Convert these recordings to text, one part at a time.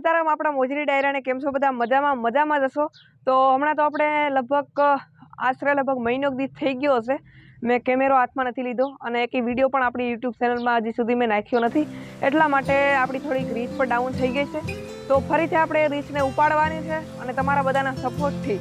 સીતારામ, આપણા મોજરી ડાયરાને કેમ છો? બધા મજામાં? મજામાં જશો તો હમણાં તો આપણે લગભગ, આશરે લગભગ મહિનો દીધ થઈ ગયો હશે. મેં કેમેરો હાથમાં નથી લીધો અને એક વીડિયો પણ આપણી યુટ્યુબ ચેનલમાં હજી સુધી મેં નાખ્યો નથી. એટલા માટે આપણી થોડીક રીચ પણ ડાઉન થઈ ગઈ છે. તો ફરીથી આપણે રીચને ઉપાડવાની છે અને તમારા બધાના સપોર્ટથી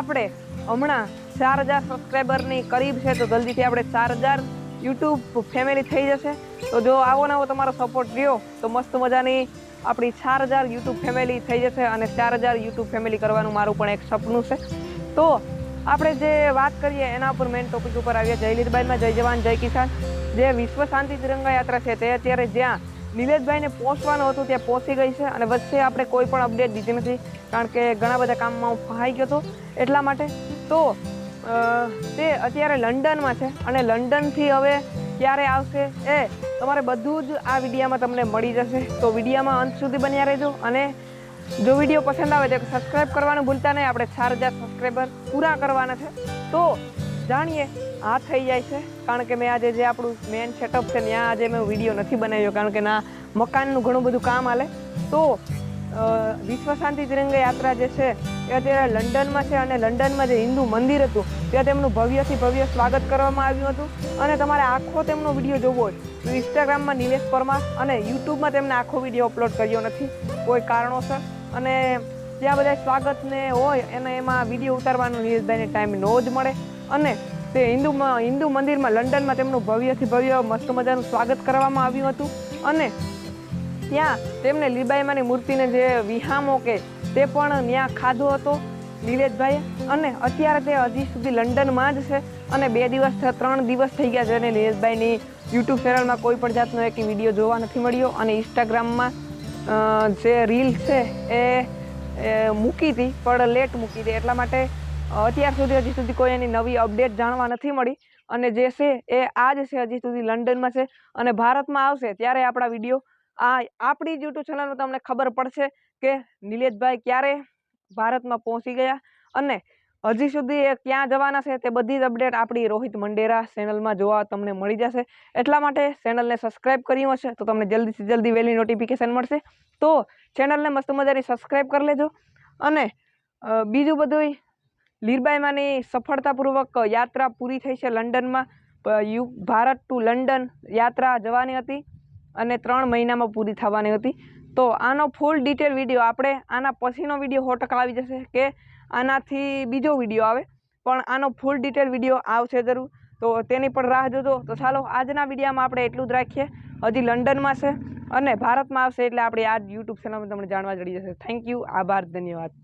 આપણે હમણાં ચાર હજાર સબસ્ક્રાઈબરની કરીબ છે. તો જલ્દીથી આપણે ચાર હજાર યુટ્યુબ ફેમિલી થઈ જશે. તો જો આવો નવો તમારો સપોર્ટ રહ્યો, તો મસ્ત મજાની આપણી ચાર હજાર યુટ્યુબ ફેમિલી થઈ જશે અને ચાર હજાર યુટ્યુબ ફેમિલી કરવાનું મારું પણ એક સપનું છે. તો આપણે જે વાત કરીએ એના ઉપર મેઇન ટોપિક ઉપર આવીએ. જય લીલબાઈમાં જય જવાન, જય કિસાન. જે વિશ્વ શાંતિ તિરંગા યાત્રા છે તે અત્યારે જ્યાં નિલેશભાઈને પહોંચવાનું હતું ત્યાં પહોંચી ગઈ છે અને વચ્ચે આપણે કોઈ પણ અપડેટ દીધી નથી, કારણ કે ઘણા બધા કામમાં હું ફહાઈ ગયો હતો એટલા માટે. તો તે અત્યારે લંડનમાં છે અને લંડનથી હવે ક્યારે આવશે. એ, તમારે બધું જ આ વિડીયામાં તમને મળી જશે. તો વિડીયામાં અંત સુધી બન્યા રહેજો અને જો વીડિયો પસંદ આવે તો સબસ્ક્રાઈબ કરવાનું ભૂલતા નહીં. આપણે ચાર હજાર સબસ્ક્રાઈબર પૂરા કરવાના છે. તો જાણીએ, આ થઈ જાય છે. કારણ કે મેં આજે જે આપણું મેઇન સેટઅપ છે ત્યાં આજે મેં વીડિયો નથી બનાવ્યો. કારણ કે ના, મકાનનું ઘણું બધું કામ હાલે. તો વિશ્વ શાંતિ તિરંગા યાત્રા જે છે એ અત્યારે લંડનમાં છે અને લંડનમાં જે હિન્દુ મંદિર હતું, ત્યાં તેમનું ભવ્યથી ભવ્ય સ્વાગત કરવામાં આવ્યું હતું. અને તમારે આખો તેમનો વીડિયો જોવો હોય, તો ઇન્સ્ટાગ્રામમાં નિલેશ પરમાર અને યુટ્યુબમાં તેમને આખો વીડિયો અપલોડ કર્યો નથી. કોઈ કારણોસર. અને ત્યાં બધા સ્વાગતને હોય અને એમાં વીડિયો ઉતારવાનો નિલેશભાઈને ટાઈમ ન જ મળે. અને તે હિન્દુમાં હિન્દુ મંદિરમાં, લંડનમાં તેમનું ભવ્યથી ભવ્ય મસ્ત મજાનું સ્વાગત કરવામાં આવ્યું હતું. અને ત્યાં તેમને લીબાઈમાની મૂર્તિને જે વિહામો કે તે પણ ત્યાં ખાધો હતો નિલેશભાઈએ અને અત્યારે તે હજી સુધી લંડનમાં જ છે. અને બે દિવસ ત્રણ દિવસ થઈ ગયા છે અને નિલેશભાઈની યુટ્યુબ ચેનલમાં કોઈ પણ જાતનો એક વીડિયો જોવા નથી મળ્યો. અને ઇન્સ્ટાગ્રામમાં જે રીલ છે એ મૂકી હતી, પણ લેટ મૂકી હતી. એટલા માટે અત્યાર સુધી, હજી સુધી કોઈ એની નવી અપડેટ જાણવા નથી મળી. અને જે છે એ આ જ છે, હજી સુધી લંડનમાં છે. અને ભારતમાં આવશે, ત્યારે આપણા વીડિયો આ આપણી યુટ્યુબ ચેનલમાં તમને ખબર પડશે કે નિલેશભાઈ ક્યારે ભારતમાં પહોંચી ગયા અને હજી સુધી એ ક્યાં જવાના છે તે બધી જ અપડેટ આપણી રોહિત મંડેરા ચેનલમાં જોવા તમને મળી જશે. એટલા માટે ચેનલને સબસ્ક્રાઇબ કર્યું હશે તો તમને જલ્દીથી જલ્દી વહેલી નોટિફિકેશન મળશે. તો ચેનલને મસ્ત મજાની સબસ્ક્રાઇબ કરી લેજો અને બીજું બધું લીરબાઈમાંની સફળતાપૂર્વક યાત્રા પૂરી થઈ છે લંડનમાં. યુ, ભારત ટુ લંડન યાત્રા જવાની હતી. અને ત્રણ મહિનામાં પૂરી થવાની હતી. તો આનો ફૂલ ડિટેલ વીડિયો આપણે આના પછીનો વીડિયો સો આવી જશે કે આનાથી બીજો વીડિયો આવે. પણ આનો ફૂલ ડિટેલ વીડિયો આવશે જરૂર. તો તેની પણ રાહ જોજો. તો ચાલો આજના વિડીયામાં આપણે એટલું જ રાખીએ. હજી લંડનમાં છે અને ભારતમાં આવશે એટલે આપણે આ યુટ્યુબ ચેનલમાં તમને જાણવા જડી જશે. થેન્ક યુ આભાર. ધન્યવાદ.